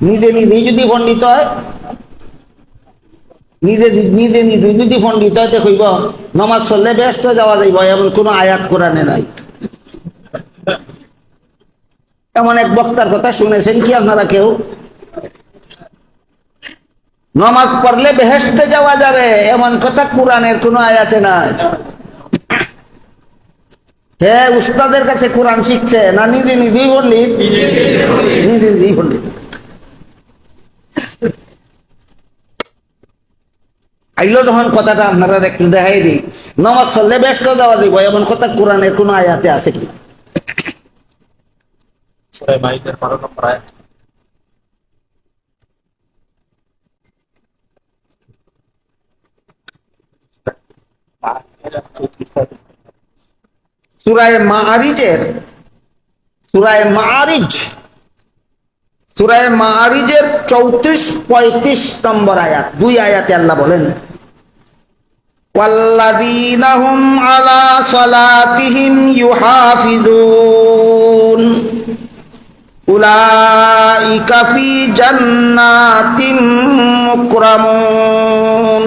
নিজে নিজেই যদি পণ্ডিত হয় নিজে নিজে নিজে যদি পণ্ডিত হয় তো কইব নমাজ চললে ব্যস্ত যাওয়া যাইব এমন কোনো আয়াত কোরআনে নাই। এমন এক বক্তার কথা শুনেছেন কি আপনারা কেউ? নমাজ পড়লে বেহেস্তে যাওয়া যাবে এমন কথা কোরআনের কোনো আয়াতে নাই। হ্যাঁ উস্তাদের কাছে কোরআন শিখছে না নিজে নিজেই পণ্ডিত। নিজে নিজেই পণ্ডিত। আইলো তখন কথাটা আপনারা একটু দেখাই দিই। নমাজ চললে ব্যস্ত দেওয়া দিব এমন কথা কোরআনের কোন আয়াতে আছে কি? সূরা মাইদার 12 নম্বর আয়াত। সুরায় মাআরিজের সুরায় মাআরিজ সুরায় মাআরিজের চৌত্রিশ পঁয়ত্রিশ নম্বর আয়াত। দুই আয়াতে আল্লাহ বলেন والذين هم على صلاتهم يحافظون أولئك في جنات مكرمون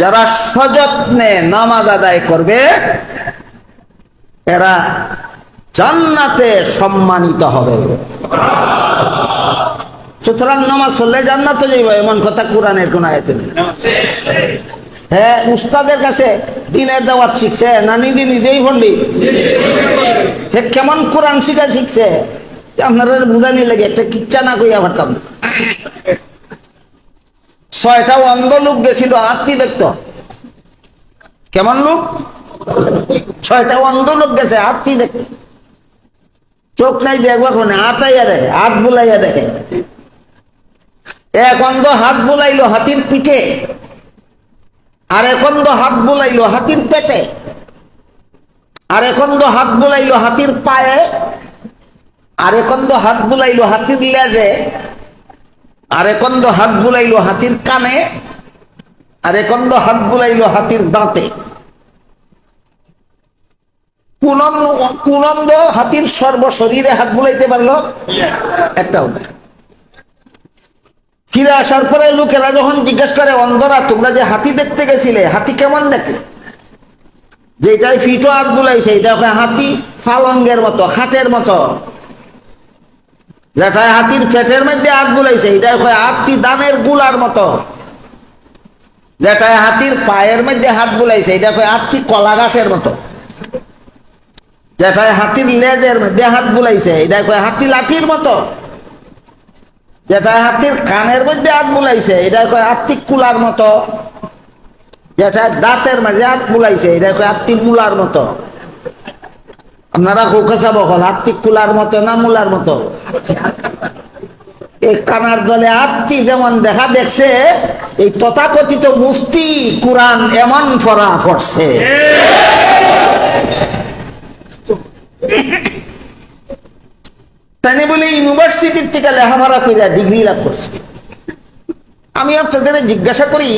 যারা সযত্নে নামাজ আদায় করবে এরা জান্নাতে সম্মানিত হবে সুতরাং নামাজ চললে জান্নাতে যাইব, এমন কথা কোরআনের কোন আয়াতে নেই। হ্যাঁ উস্তাদের কাছে দিনের দাওয়াত শিখছে, না নিজে নিজেই পড়লি? হে, কেমন কোরআন শিখা শিখছে? আপনারা বুঝানি লাগে, একটা কিচ্ছা না কইয়া পারতাম। ছয়টা অন্ধ লোক গেছিল, আত্মি দেখতো। কেমন লোক? ছয়টা অন্ধ লোক গেছে, আত্মি দেখতে। চোখ নাই দেখব আতাইয়া দেখে, হাত বুলাইয়া দেখে। এক অন্ধ হাত বুলাইলো হাতির পিঠে। আর এক অন্ধ হাত বুলাইলো হাতির পেটে। আর এক অন্ধ হাত বুলাইলো হাতির পায়ে। আর এক অন্ধ হাত বুলাইলো হাতির লেজে। আর একন্দ হাত বুলাইলো হাতির কানে। আর একন্দ হাত বুলাইলো হাতির দাঁতে। কুনন্দ কুনন্দ হাতির সর্ব শরীরে হাত বুলাইতে পারল? একটা হবে ফিরে আসার পরে লোকেরা যখন জিজ্ঞেস করে, অন্ধরা, তোমরা যে হাতি দেখতে গেছিলে, হাতি কেমন দেখলে? যেটাই ফিটো হাত বুলাইছে এটা হাতি ফালঙ্গের মতো, হাতের মতো। যেটায় হাতির পেটের মধ্যে হাত বুলাইছে এটা কয় হাতি দানেরগুলার মতো। যেটায় হাতির পায়ের মধ্যে হাত বুলাইছে এটা কয় হাতি কলা গাছের মতো। যেটায় হাতির লেজের মধ্যে হাত বুলাইছে এটা কয় হাতি লাঠির মতো। যেটায় হাতির কানের মধ্যে আট বুলাইছে এটা কয় হাতি কুলার মতো। যেটা দাঁতের মাঝে আট বুলাইছে এটা কয় হাতি মুলার মতো। আপনারা কোকা বকল, আত্মিক কুলার মতো না মুলার মতো? এই কানার দলে আত্মি যেমন দেখা দেখছে, এই তথাকথিত মুফতি কোরআন এমন ফরা করছে তাই বলে ইউনিভার্সিটির থেকে লেখাপড়া করে ডিগ্রি লাভ করছে। আমি আপনাদের জিজ্ঞাসা করি,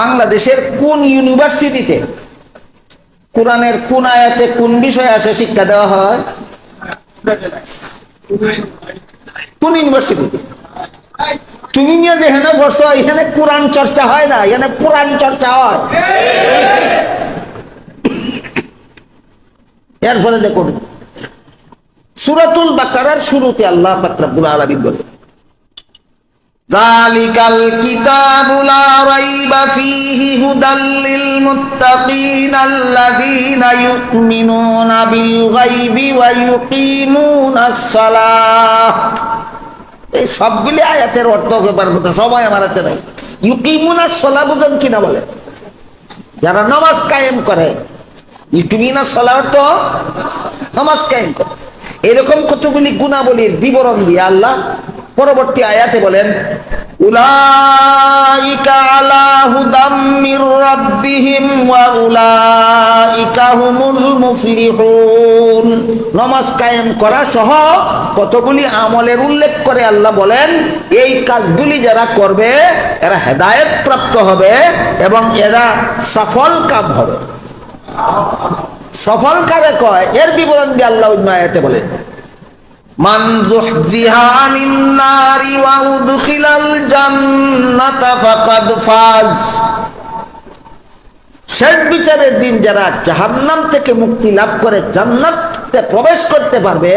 বাংলাদেশের কোন ইউনিভার্সিটিতে কোরআনের কোন আয়াতে কোন বিষয়ে আছে শিক্ষা দেওয়া হয়? কোন ইউনিভার্সিটিতে? তুমি যেখানে পড়ছো, এখানে কোরআন চর্চা হয় না, এখানে কোরআন চর্চা হয়। এরপরে দেখুন সুরাতুল বাকারার শুরুতে আল্লাহ পাকরাবুল আলমিন বলে জালিকাল কিতাবুলা রাইবা ফিহি হুদাল লিল মুত্তাকিন আল্লাযীনা ইউমিনুনা বিল গায়বি ওয়া ইউকিমুনাস সালাহ। এই সবগুলি আয়াতের অর্থ হতে পারব না, সবাই আমার হাতে নাই। ইউকিমুনা সোলা বুঝেন কিনা বলে যারা নামাজ কায়েম করে, ইউকিমিনা সোলা অর্থ নামাজ কায়েম করে। এরকম কতগুলি গুণাবলীর বিবরণ দিয়ে আল্লাহ পরবর্তী আয়াতে বলেন, উলাইকা আলা হুদাম মির রাব্বিহিম ওয়া উলাইকা হুমুল মুফলিহুন। নামাজ কায়েম করা সহ কতগুলি আমলের উল্লেখ করে আল্লাহ বলেন, এই কাজগুলি যারা করবে, এরা হেদায়েত প্রাপ্ত হবে এবং এরা সফল কাম হবে। সফল কারে কয় এর বিবরণ দিয়ে আল্লাহ অন্য আয়াতে বলেন মান যুহজিহা আনিন নারি ওয়া উদখিলাল জান্নাতা ফাকাদ ফাজ। শেষ বিচারের দিন যারা জাহান্নাম থেকে মুক্তি লাভ করে জান্নাতে প্রবেশ করতে পারবে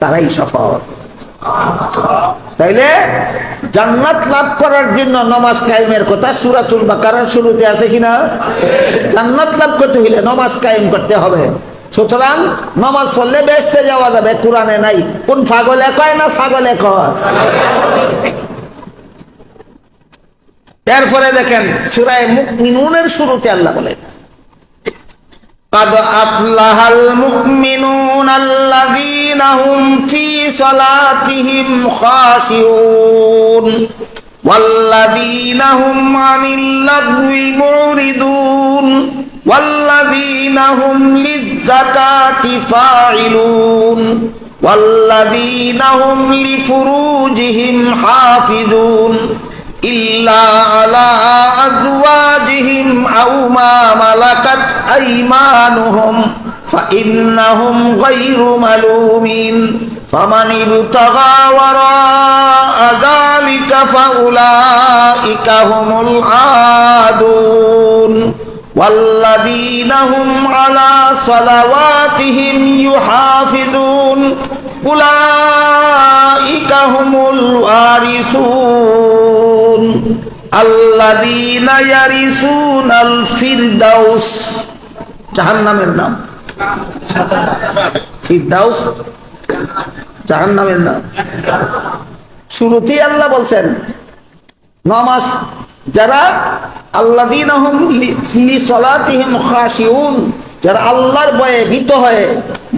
তারাই সফল। তাইলে জান্নাত লাভ করার জন্য নমাজ কায়েমের কথা সুরাতুল বাকারার শুরুতে আছে কিনা জান্নাত লাভ করতে হইলে নমাজ কায়েম করতে হবে সুতরাং নমাজ পড়লে বেসতে যাওয়া যাবে কোরআনে নাই কোন ছাগলে কয় না ছাগলে কয় এরপরে দেখেন সুরায় মুকমিনুনের শুরুতে আল্লাহ বলেন قد أفلح المؤمنون الذين هم في صلاتهم خاشعون والذين هم عن اللغو معرضون والذين هم للزكاة فاعلون والذين هم لفروجهم حافظون إلا على أزواجهم أو ما ملكت أيمانهم فإنهم غير ملومين فمن ابتغى وراء ذلك فأولئك هم العادون والذين هم على صلواتهم يحافظون أولئك هم الوارثون الذين يرثون الفردوس جهنم النام فردوس ফিরদাউস জাহান্নামের নাম। শুরুতেই আল্লাহ বলছেন, নমাজ, যারা খাশিউন, যারা আল্লাহর ভয়ে ভীত হয়ে,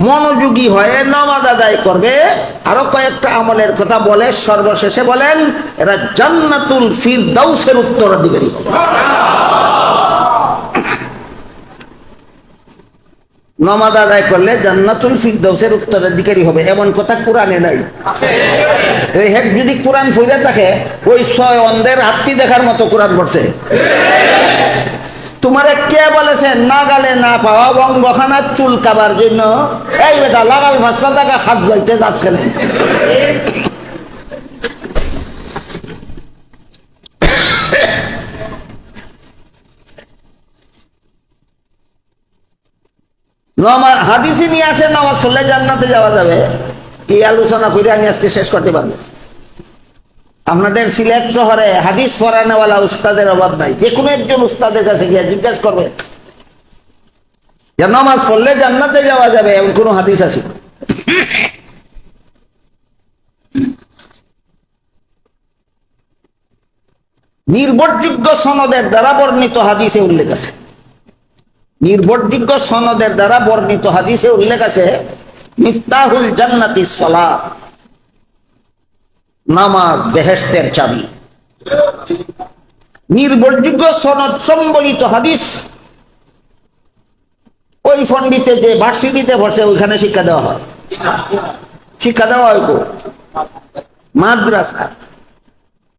মনোযোগী হয়ে নামাজ আদায় করবে, আরও কয়েকটা আমলের কথা বলে, সর্বশেষে বলেন, এরা জান্নাতুল ফিরদাউসের উত্তরাধিকারী নামাজ আদায় করলে জান্নাতুল ফিরদাউসের উত্তরাধিকারী হবে। এমন কথা কোরআনে নাই। হেক যদি কোরআন ফিরে থাকে, ওই ছয় অন্ধের হাত্তি দেখার মতো কোরআন পড়ছে। তোমারে কে বলেছে না গালে না পাওয়া বঙ্গখানার চুল কাবার জন্য? এই বেটা, লাগাল ভাস্তা টাকা হাত ধুইতে যাচ্ছে নমা- হাদিসে নিয়ে আসে, নামাজ পড়লে জান্নাতে যাওয়া যাবে। এই আলোচনা করে আমি আজকে শেষ করতে পারব। আপনাদের সিলেট শহরে হাদিস পড়ানোওয়ালা উস্তাদের অভাব নাই। যে কোনো একজন উস্তাদের কাছে গিয়ে জিজ্ঞাসা করবে যে, নামাজ পড়লে জান্নাতে যাওয়া যাবে? এমন কোনো হাদিস আছে? নির্ভরযোগ্য সনদের দ্বারা বর্ণিত হাদিসে উল্লেখ আছে। নির্ভরযোগ্য সনদের দ্বারা বর্ণিত হাদিসে উল্লেখ আছে, মিফতাহুল জান্নাতি সলাত নামাজ বেহেস্তের চাবি। নির্ভরযোগ্য সনদ সম্বলিত হাদিস, ওই ফন্ডিতে যে ভার্সিটিতে বসে ওইখানে শিক্ষা দেওয়া হয়। শিক্ষা দেওয়া হয়? মাদ্রাসা।